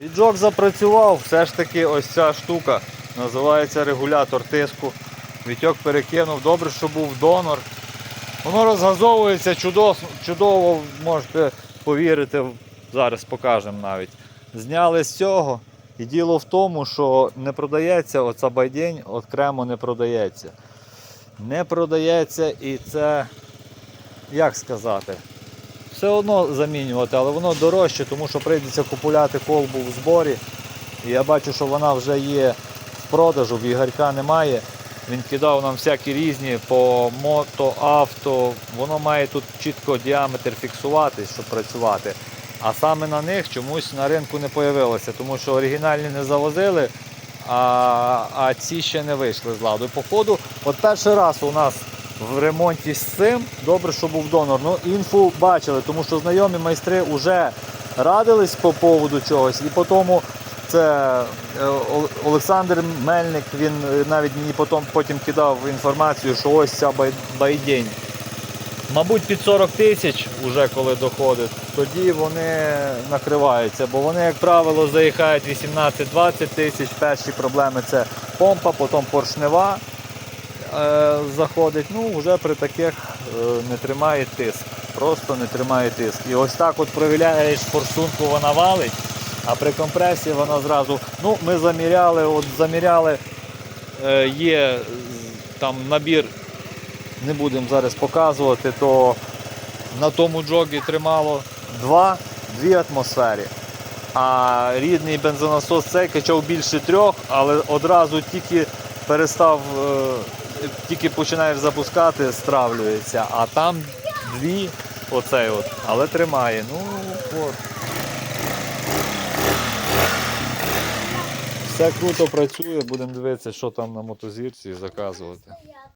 Віджок запрацював, все ж таки ось ця штука називається регулятор тиску. Вітьок перекинув, добре, що був донор. Воно розгазовується чудово, чудово можете повірити, зараз покажемо навіть. Зняли з цього. І діло в тому, що не продається оця байдень, окремо не продається. Не продається і це, як сказати, все одно замінювати, але воно дорожче, тому що прийдеться купувати колбу в зборі. І я бачу, що вона вже є в продажу, в Ігорька немає. Він кидав нам всякі різні по мото, авто. Воно має тут чітко діаметр фіксуватись, щоб працювати. А саме на них чомусь на ринку не появилося, тому що оригінальні не завозили, а, а ці ще не вийшли з ладу. Походу, от перший раз у нас в ремонті з цим, добре, що був донор. Ну, інфу бачили, тому що знайомі майстри вже радились по поводу чогось, і по тому це е, Олександр Мельник, він е, навіть мені потім, потім кидав інформацію, що ось ця бай- байдень. Мабуть, під 40 тисяч, вже коли доходить, тоді вони накриваються, бо вони, як правило, заїхають 18-20 тисяч. Перші проблеми це помпа, потім поршнева заходить. Ну, вже при таких е, не тримає тиск. Просто не тримає тиск. І ось так от провіряєш форсунку, вона валить, а при компресії вона зразу. Ну, ми заміряли, от заміряли, е, є там набір, не будемо зараз показувати, то на тому джогі тримало два, дві атмосфери. А рідний бензонасос цей качав більше трьох, але одразу тільки перестав, е, тільки починаєш запускати, стравлюється. А там дві, оцей от, але тримає. Ну от. Все круто працює, будемо дивитися, що там на мотозірці заказувати.